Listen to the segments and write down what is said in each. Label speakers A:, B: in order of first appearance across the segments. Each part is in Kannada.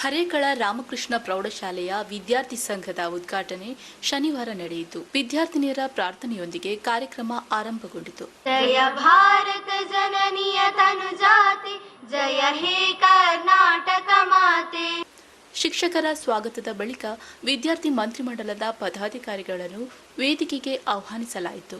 A: ಹರೇಕಳ ರಾಮಕೃಷ್ಣ ಪ್ರೌಢಶಾಲೆಯ ವಿದ್ಯಾರ್ಥಿ ಸಂಘದ ಉದ್ಘಾಟನೆ ಶನಿವಾರ ನಡೆಯಿತು. ವಿದ್ಯಾರ್ಥಿನಿಯರ ಪ್ರಾರ್ಥನೆಯೊಂದಿಗೆ ಕಾರ್ಯಕ್ರಮ ಆರಂಭಗೊಂಡಿತು.
B: ಜಯ ಭಾರತ ಜನನಿಯ ತನುಜಾತಿ ಜಯ ಹೇ ಕರ್ನಾಟಕ ಮಾತೆ.
A: ಶಿಕ್ಷಕರ ಸ್ವಾಗತದ ಬಳಿಕ ವಿದ್ಯಾರ್ಥಿ ಮಂತ್ರಿಮಂಡಲದ ಪದಾಧಿಕಾರಿಗಳನ್ನು ವೇದಿಕೆಗೆ ಆಹ್ವಾನಿಸಲಾಯಿತು.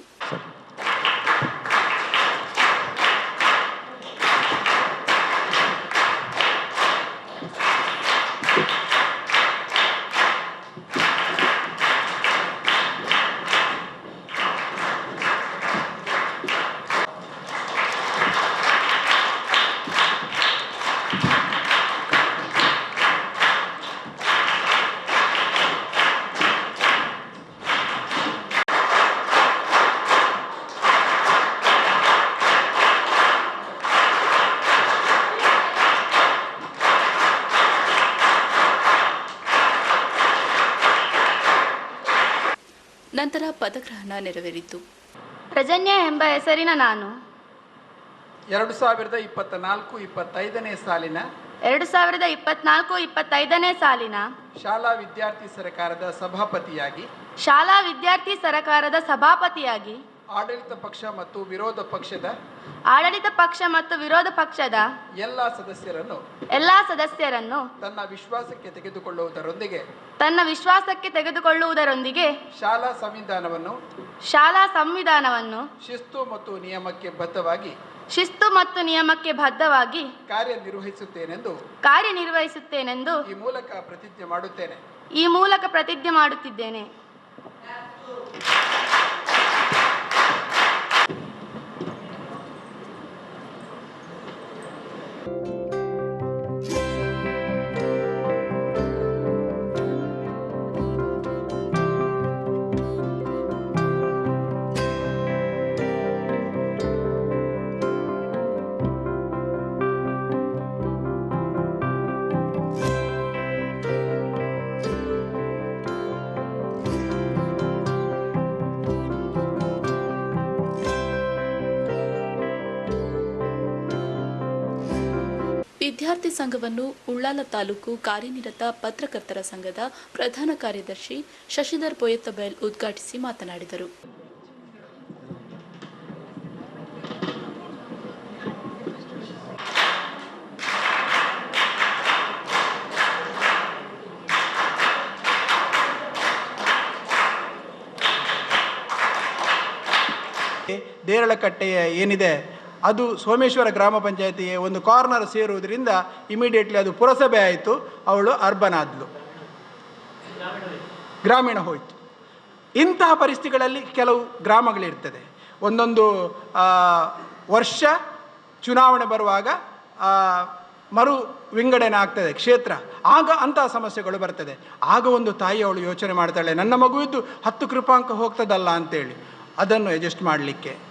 A: ಪದಗ್ರಹಣ ನೆರವೇರಿತು.
B: ಪ್ರಜನ್ಯ ಎಂಬ ಹೆಸರಿನ ನಾನು.
C: ಎರಡು ಸಾವಿರದ ಇಪ್ಪತ್ತ ನಾಲ್ಕು ಇಪ್ಪತ್ತೈದನೇ ಸಾಲಿನ
B: ಎರಡು ಸಾವಿರದ ಇಪ್ಪತ್ನಾಲ್ಕು ಇಪ್ಪತ್ತೈದನೇ ಸಾಲಿನ
C: ಶಾಲಾ ವಿದ್ಯಾರ್ಥಿ ಸರಕಾರದ ಸಭಾಪತಿಯಾಗಿ
B: ಶಾಲಾ ವಿದ್ಯಾರ್ಥಿ ಸರಕಾರದ ಸಭಾಪತಿಯಾಗಿ
C: ಆಡಳಿತ ಪಕ್ಷ ಮತ್ತು ವಿರೋಧ ಪಕ್ಷದ
B: ಆಡಳಿತ ಪಕ್ಷ ಮತ್ತು ವಿರೋಧ ಪಕ್ಷದ
C: ಎಲ್ಲಾ ಸದಸ್ಯರನ್ನು
B: ಎಲ್ಲಾ ಸದಸ್ಯರನ್ನು
C: ತನ್ನ ವಿಶ್ವಾಸಕ್ಕೆ ತೆಗೆದುಕೊಳ್ಳುವುದರೊಂದಿಗೆ
B: ತನ್ನ ವಿಶ್ವಾಸಕ್ಕೆ ತೆಗೆದುಕೊಳ್ಳುವುದರೊಂದಿಗೆ
C: ಶಾಲಾ ಸಂವಿಧಾನವನ್ನು
B: ಶಾಲಾ ಸಂವಿಧಾನವನ್ನು
C: ಶಿಸ್ತು ಮತ್ತು ನಿಯಮಕ್ಕೆ ಬದ್ಧವಾಗಿ
B: ಶಿಸ್ತು ಮತ್ತು ನಿಯಮಕ್ಕೆ ಬದ್ಧವಾಗಿ
C: ಕಾರ್ಯನಿರ್ವಹಿಸುತ್ತೇನೆಂದು
B: ಕಾರ್ಯನಿರ್ವಹಿಸುತ್ತೇನೆಂದು
C: ಈ ಮೂಲಕ ಪ್ರತಿಜ್ಞೆ ಮಾಡುತ್ತೇನೆ.
B: ಈ ಮೂಲಕ ಪ್ರತಿಜ್ಞೆ ಮಾಡುತ್ತಿದ್ದೇನೆ. Thank you.
A: ವಿದ್ಯಾರ್ಥಿ ಸಂಘವನ್ನು ಉಳ್ಳಾಲ ತಾಲೂಕು ಕಾರ್ಯನಿರತ ಪತ್ರಕರ್ತರ ಸಂಘದ ಪ್ರಧಾನ ಕಾರ್ಯದರ್ಶಿ ಶಶಿಧರ್ ಪೊಯತ್ತಬೈಲ್ ಉದ್ಘಾಟಿಸಿ ಮಾತನಾಡಿದರು.
C: ದೇರಳಕಟ್ಟೆಯ ಏನಿದೆ? ಅದು ಸೋಮೇಶ್ವರ ಗ್ರಾಮ ಪಂಚಾಯತಿಗೆ ಒಂದು ಕಾರ್ನರ್ ಸೇರುವುದರಿಂದ ಇಮಿಡಿಯೇಟ್ಲಿ ಅದು ಪುರಸಭೆ ಆಯಿತು. ಅವಳು ಅರ್ಬನ್ ಆದಳು ಗ್ರಾಮೀಣ ಹೋಯಿತು. ಇಂತಹ ಪರಿಸ್ಥಿತಿಗಳಲ್ಲಿ ಕೆಲವು ಗ್ರಾಮಗಳಿರ್ತದೆ. ಒಂದೊಂದು ವರ್ಷ ಚುನಾವಣೆ ಬರುವಾಗ ಮರು ವಿಂಗಡಣೆ ಆಗ್ತದೆ, ಕ್ಷೇತ್ರ. ಆಗ ಅಂತಹ ಸಮಸ್ಯೆಗಳು ಬರ್ತದೆ. ಆಗ ಒಂದು ತಾಯಿ ಅವಳು ಯೋಚನೆ ಮಾಡ್ತಾಳೆ, ನನ್ನ ಮಗುವಿದ್ದು ಹತ್ತು ಕೃಪಾಂಕ ಹೋಗ್ತದಲ್ಲ ಅಂತೇಳಿ. ಅದನ್ನು ಅಡ್ಜಸ್ಟ್ ಮಾಡಲಿಕ್ಕೆ.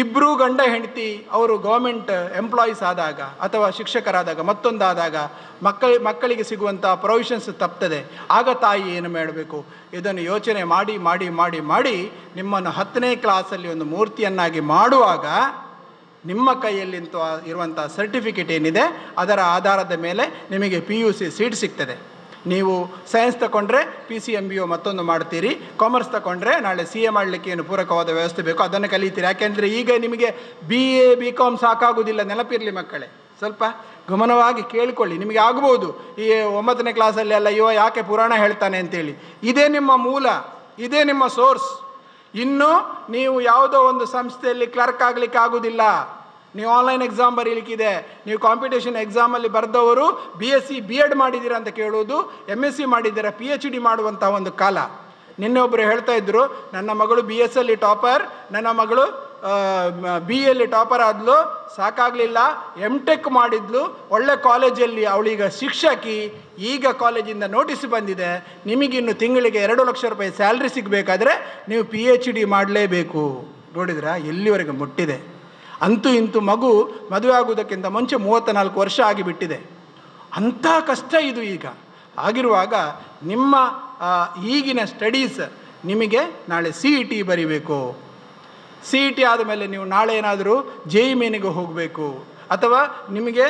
C: ಇಬ್ಬರು ಗಂಡ ಹೆಂಡತಿ, ಅವರು ಗೌರ್ಮೆಂಟ್ ಎಂಪ್ಲಾಯೀಸ್ ಆದಾಗ ಅಥವಾ ಶಿಕ್ಷಕರಾದಾಗ, ಮತ್ತೊಂದಾದಾಗ ಮಕ್ಕಳ, ಮಕ್ಕಳಿಗೆ ಸಿಗುವಂಥ ಪ್ರೊವಿಷನ್ಸ್ ತಪ್ತದೆ. ಆಗ ತಾಯಿ ಏನು ಮಾಡಬೇಕು? ಇದನ್ನು ಯೋಚನೆ ಮಾಡಿ ಮಾಡಿ ಮಾಡಿ ಮಾಡಿ ನಿಮ್ಮನ್ನು ಹತ್ತನೇ ಕ್ಲಾಸಲ್ಲಿ ಒಂದು ಮೂರ್ತಿಯನ್ನಾಗಿ ಮಾಡುವಾಗ ನಿಮ್ಮ ಕೈಯಲ್ಲಿ ಇರುವಂಥ ಸರ್ಟಿಫಿಕೇಟ್ ಏನಿದೆ, ಅದರ ಆಧಾರದ ಮೇಲೆ ನಿಮಗೆ ಪಿ ಯು ಸಿ ಸೀಟ್ ಸಿಗ್ತದೆ. ನೀವು ಸೈನ್ಸ್ ತಗೊಂಡ್ರೆ ಪಿ ಸಿ ಎಂ ಬಿ ಒ ಮತ್ತೊಂದು ಮಾಡ್ತೀರಿ. ಕಾಮರ್ಸ್ ತಗೊಂಡ್ರೆ ನಾಳೆ ಸಿ ಎ ಮಾಡಲಿಕ್ಕೆ ಏನು ಪೂರಕವಾದ ವ್ಯವಸ್ಥೆ ಬೇಕು ಅದನ್ನು ಕಲಿತೀರಿ. ಯಾಕೆಂದರೆ ಈಗ ನಿಮಗೆ ಬಿ ಎ ಬಿ ಕಾಮ್ ಸಾಕಾಗೋದಿಲ್ಲ ನೆನಪಿರಲಿ ಮಕ್ಕಳೇ. ಸ್ವಲ್ಪ ಗಮನವಾಗಿ ಕೇಳಿಕೊಳ್ಳಿ. ನಿಮಗೆ ಆಗ್ಬೋದು. ಈ ಒಂಬತ್ತನೇ ಕ್ಲಾಸಲ್ಲಿ ಅಲ್ಲ ಇವ ಯಾಕೆ ಪುರಾಣ ಹೇಳ್ತಾನೆ ಅಂತೇಳಿ. ಇದೇ ನಿಮ್ಮ ಮೂಲ. ಇದೇ ನಿಮ್ಮ ಸೋರ್ಸ್ ಇನ್ನು ನೀವು ಯಾವುದೋ ಒಂದು ಸಂಸ್ಥೆಯಲ್ಲಿ ಕ್ಲರ್ಕ್ ಆಗಲಿಕ್ಕೆ ಆಗೋದಿಲ್ಲ ನೀವು ಆನ್ಲೈನ್ ಎಕ್ಸಾಮ್ ಬರೀಲಿಕ್ಕಿದೆ. ನೀವು ಕಾಂಪಿಟೇಷನ್ ಎಕ್ಸಾಮಲ್ಲಿ ಬರೆದವರು B S C B Ed ಮಾಡಿದ್ದೀರಾ ಅಂತ ಕೇಳುವುದು ಎಂ ಎಸ್ ಸಿ ಮಾಡಿದ್ದೀರಾ ಪಿ ಎಚ್ ಡಿ ಮಾಡುವಂಥ ಒಂದು ಕಾಲ. ನಿನ್ನೆ ಒಬ್ಬರು ಹೇಳ್ತಾ ಇದ್ದರು ನನ್ನ ಮಗಳು ಬಿ ಎಸ್ ಅಲ್ಲಿ ಟಾಪರ್ ನನ್ನ ಮಗಳು ಬಿ ಎಲ್ಲಿ ಟಾಪರ್ ಆದ್ಲು, ಸಾಕಾಗಲಿಲ್ಲ ಎಂ ಟೆಕ್ ಮಾಡಿದ್ಲು, ಒಳ್ಳೆ ಕಾಲೇಜಲ್ಲಿ ಅವಳೀಗ ಶಿಕ್ಷಕಿ, ಈಗ ಕಾಲೇಜಿಂದ ನೋಟಿಸ್ ಬಂದಿದೆ ನಿಮಗಿನ್ನು ತಿಂಗಳಿಗೆ ಎರಡು ಲಕ್ಷ ರೂಪಾಯಿ ಸ್ಯಾಲ್ರಿ ಸಿಗಬೇಕಾದ್ರೆ ನೀವು ಪಿ ಎಚ್ ಡಿ ಮಾಡಲೇಬೇಕು. ನೋಡಿದ್ರಾ? ಎಲ್ಲಿವರೆಗೆ ಮುಟ್ಟಿದೆ. ಅಂತೂ ಇಂತೂ ಮಗು ಮದುವೆ ಆಗುವುದಕ್ಕಿಂತ ಮುಂಚೆ ಮೂವತ್ತ ನಾಲ್ಕು ವರ್ಷ ಆಗಿಬಿಟ್ಟಿದೆ. ಅಂಥ ಕಷ್ಟ ಇದು ಈಗ. ಆಗಿರುವಾಗ ನಿಮ್ಮ ಈಗಿನ ಸ್ಟಡೀಸ್ ನಿಮಗೆ ನಾಳೆ ಸಿ ಇ ಟಿ ಬರಿಬೇಕು. ಸಿ ಇ ಟಿ ಆದಮೇಲೆ ನೀವು ನಾಳೆ ಏನಾದರೂ ಜೆ ಇ ಮೇನಿಗೆ ಹೋಗಬೇಕು. ಅಥವಾ ನಿಮಗೆ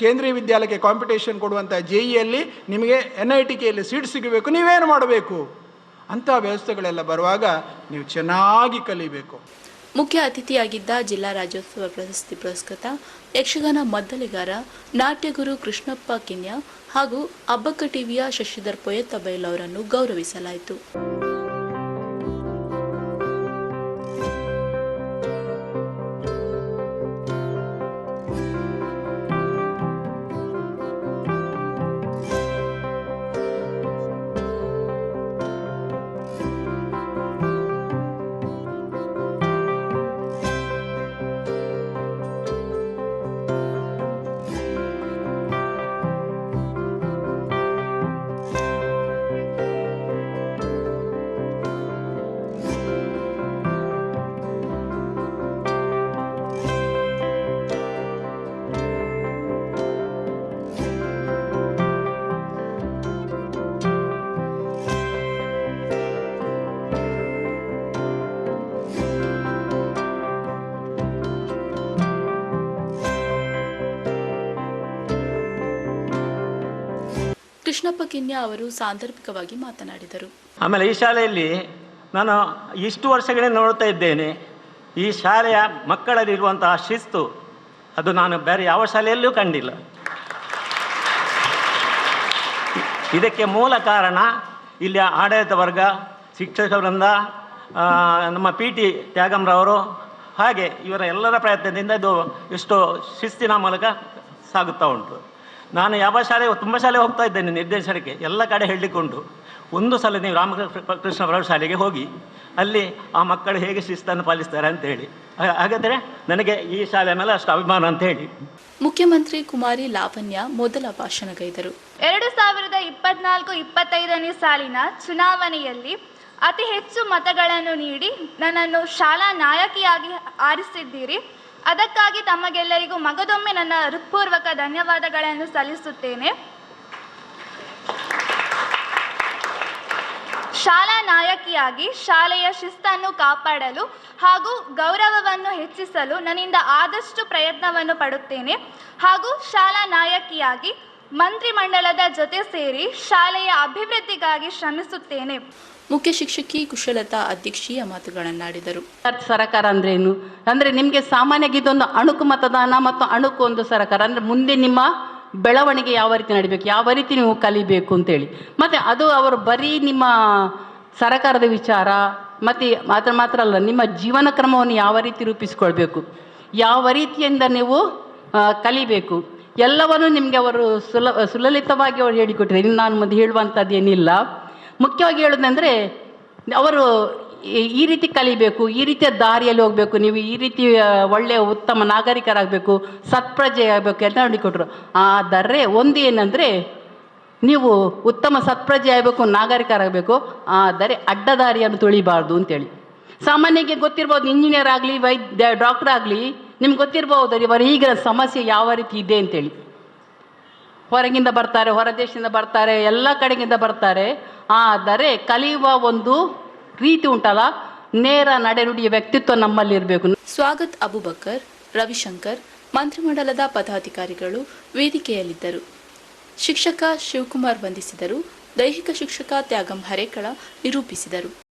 C: ಕೇಂದ್ರೀಯ ವಿದ್ಯಾಲಯಕ್ಕೆ ಕಾಂಪಿಟೇಷನ್ ಕೊಡುವಂಥ ಜೆ ಇಯಲ್ಲಿ ನಿಮಗೆ ಎನ್ ಐ ಟಿ ಕೆಯಲ್ಲಿ ಸೀಟ್ ಸಿಗಬೇಕು, ನೀವೇನು ಮಾಡಬೇಕು? ಅಂಥ ವ್ಯವಸ್ಥೆಗಳೆಲ್ಲ ಬರುವಾಗ ನೀವು ಚೆನ್ನಾಗಿ ಕಲಿಬೇಕು.
A: ಮುಖ್ಯ ಅತಿಥಿಯಾಗಿದ್ದ ಜಿಲ್ಲಾ ರಾಜ್ಯೋತ್ಸವ ಪ್ರಶಸ್ತಿ ಪುರಸ್ಕೃತ ಯಕ್ಷಗಾನ ಮದ್ದಲಿಗಾರ, ನಾಟ್ಯಗುರು ಕೃಷ್ಣಪ್ಪ ಕಿನ್ಯ ಹಾಗೂ ಅಬ್ಬಕ್ಕ ಟಿವಿಯ ಶಶಿಧರ್ ಪೊಯತ್ತ ಬೈಲ್ ಅವರನ್ನು ಗೌರವಿಸಲಾಯಿತು. ಕೃಷ್ಣಪ್ಪ ಕಿನ್ಯಾ ಅವರು ಸಾಂದರ್ಭಿಕವಾಗಿ ಮಾತನಾಡಿದರು.
D: ಆಮೇಲೆ ಈ ಶಾಲೆಯಲ್ಲಿ ನಾನು ಇಷ್ಟು ವರ್ಷಗಳಿಂದ ನೋಡ್ತಾ ಇದ್ದೇನೆ. ಈ ಶಾಲೆಯ ಮಕ್ಕಳಲ್ಲಿರುವಂತಹ ಶಿಸ್ತು, ಅದು ನಾನು ಬೇರೆ ಯಾವ ಶಾಲೆಯಲ್ಲೂ ಕಂಡಿಲ್ಲ. ಇದಕ್ಕೆ ಮೂಲ ಕಾರಣ ಇಲ್ಲಿ ಆಡಳಿತ ವರ್ಗ, ಶಿಕ್ಷಕ ವೃಂದ ನಮ್ಮ ಪಿ ಟಿ ತ್ಯಾಗಮ್ರವರು ಹಾಗೆ ಇವರ ಎಲ್ಲರ ಪ್ರಯತ್ನದಿಂದ ಇದು ಇಷ್ಟು ಶಿಸ್ತಿನ ಮೂಲಕ ಸಾಗುತ್ತಾ ಉಂಟು. ನಾನು ಯಾವ ಶಾಲೆ ತುಂಬ ಶಾಲೆ ಹೋಗ್ತಾ ಇದ್ದೇನೆ ನಿರ್ದೇಶನಕ್ಕೆ ಎಲ್ಲ ಕಡೆ ಹೇಳಿಕೊಂಡು. ಒಂದು ಸಲ ನೀವು ರಾಮಕೃಷ್ಣ ಪ್ರೌಢಶಾಲೆಗೆ ಹೋಗಿ ಅಲ್ಲಿ ಆ ಮಕ್ಕಳು ಹೇಗೆ ಶಿಸ್ತನ್ನು ಪಾಲಿಸ್ತಾರೆ ಅಂತೇಳಿ ಹೇಳಿ. ಹಾಗಾದರೆ ನನಗೆ ಈ ಶಾಲೆ ಮೇಲೆ ಅಷ್ಟು ಅಭಿಮಾನ ಅಂತ ಹೇಳಿ.
A: ಮುಖ್ಯಮಂತ್ರಿ ಕುಮಾರಿ ಲಾವಣ್ಯ ಮೊದಲ ಭಾಷಣಗೈದರು.
B: ಎರಡು ಸಾವಿರದ ಇಪ್ಪತ್ನಾಲ್ಕು ಇಪ್ಪತ್ತೈದನೇ ಸಾಲಿನ ಚುನಾವಣೆಯಲ್ಲಿ ಅತಿ ಹೆಚ್ಚು ಮತಗಳನ್ನು ನೀಡಿ ನನ್ನನ್ನು ಶಾಲಾ ನಾಯಕಿಯಾಗಿ ಆರಿಸಿದ್ದೀರಿ. ಅದಕ್ಕಾಗಿ ತಮಗೆಲ್ಲರಿಗೂ ಮಗದೊಮ್ಮೆ ನನ್ನ ಹೃತ್ಪೂರ್ವಕ ಧನ್ಯವಾದಗಳನ್ನು ಸಲ್ಲಿಸುತ್ತೇನೆ. ಶಾಲಾ ನಾಯಕಿಯಾಗಿ ಶಾಲೆಯ ಶಿಸ್ತನ್ನು ಕಾಪಾಡಲು ಹಾಗೂ ಗೌರವವನ್ನು ಹೆಚ್ಚಿಸಲು ನನ್ನಿಂದ ಆದಷ್ಟು ಪ್ರಯತ್ನವನ್ನು ಪಡುತ್ತೇನೆ. ಹಾಗೂ ಶಾಲಾ ನಾಯಕಿಯಾಗಿ ಮಂತ್ರಿಮಂಡಲದ ಜೊತೆ ಸೇರಿ ಶಾಲೆಯ ಅಭಿವೃದ್ಧಿಗಾಗಿ ಶ್ರಮಿಸುತ್ತೇನೆ.
A: ಮುಖ್ಯ ಶಿಕ್ಷಕಿ ಕುಶಲತಾ ಅಧ್ಯಕ್ಷೀಯ ಮಾತುಗಳನ್ನಾಡಿದರು.
E: ಸರಕಾರ ಏನು ಅಂದ್ರೆ ನಿಮಗೆ ಸಾಮಾನ್ಯವಾಗಿ ಇದೊಂದು ಅಣುಕು ಮತದಾನ ಮತ್ತು ಅಣುಕು ಒಂದು ಸರಕಾರ. ಅಂದ್ರೆ ಮುಂದೆ ನಿಮ್ಮ ಬೆಳವಣಿಗೆ ಯಾವ ರೀತಿ ನಡಿಬೇಕು? ಯಾವ ರೀತಿ ನೀವು ಕಲಿಬೇಕು ಅಂತೇಳಿ. ಮತ್ತು ಅದು ಅವರು ಬರೀ ನಿಮ್ಮ ಸರಕಾರದ ವಿಚಾರ ಮತ್ತು ಮಾತ್ರ ಮಾತ್ರ ಅಲ್ಲ ನಿಮ್ಮ ಜೀವನ ಕ್ರಮವನ್ನು ಯಾವ ರೀತಿ ರೂಪಿಸ್ಕೊಳ್ಬೇಕು? ಯಾವ ರೀತಿಯಿಂದ ನೀವು ಕಲಿಬೇಕು? ಎಲ್ಲವನ್ನು ನಿಮಗೆ ಅವರು ಸುಲ, ಸುಲಲಿತವಾಗಿ ಅವರು ಹೇಳಿಕೊಟ್ಟರೆ ಇನ್ನು ನಾನು ಮುಂದೆ ಹೇಳುವಂಥದ್ದು ಏನಿಲ್ಲ. ಮುಖ್ಯವಾಗಿ ಹೇಳೋದಂದರೆ ಅವರು ಈ- ರೀತಿ ಕಲಿಬೇಕು, ಈ ರೀತಿಯ ದಾರಿಯಲ್ಲಿ ಹೋಗಬೇಕು, ನೀವು ಈ ರೀತಿ ಒಳ್ಳೆಯ ಉತ್ತಮ ನಾಗರಿಕರಾಗಬೇಕು, ಸತ್ಪ್ರಜೆ ಆಗಬೇಕು ಅಂತ ಹೇಳಿಕೊಟ್ರು. ಆದರೆ ಒಂದು ಏನಂದರೆ, ನೀವು ಉತ್ತಮ ಸತ್ಪ್ರಜೆ ಆಗಬೇಕು, ನಾಗರಿಕರಾಗಬೇಕು, ಆದರೆ ಅಡ್ಡದಾರಿಯನ್ನು ತುಳಿಬಾರ್ದು ಅಂತೇಳಿ. ಸಾಮಾನ್ಯಕ್ಕೆ ಗೊತ್ತಿರ್ಬೋದು, ಇಂಜಿನಿಯರ್ ಆಗಲಿ, ವೈದ್ಯ, ಡಾಕ್ಟರ್ ಆಗಲಿ ನಿಮ್ಗೆ ಗೊತ್ತಿರ್ಬೋದು ಇವರ ಈಗಿನ ಸಮಸ್ಯೆ ಯಾವ ರೀತಿ ಇದೆ ಅಂತೇಳಿ. ಹೊರಗಿಂದ ಬರ್ತಾರೆ, ಹೊರ ದೇಶದಿಂದ ಬರ್ತಾರೆ, ಎಲ್ಲ ಕಡೆಗಿಂದ ಬರ್ತಾರೆ. ಆದರೆ ಕಲಿಯುವ ಒಂದು ರೀತಿ ಉಂಟಲ್ಲ, ನೇರ ನಡೆನುಡಿಯ ವ್ಯಕ್ತಿತ್ವ ನಮ್ಮಲ್ಲಿ ಇರಬೇಕು
A: ಸ್ವಾಗತ್ ಅಬುಬಕರ್, ರವಿಶಂಕರ್, ಮಂತ್ರಿಮಂಡಲದ ಪದಾಧಿಕಾರಿಗಳು ವೇದಿಕೆಯಲ್ಲಿದ್ದರು. ಶಿಕ್ಷಕ ಶಿವಕುಮಾರ್ ವಂದಿಸಿದರು, ದೈಹಿಕ ಶಿಕ್ಷಕ ತ್ಯಾಗಂ ಹರೇಕಳ ನಿರೂಪಿಸಿದರು.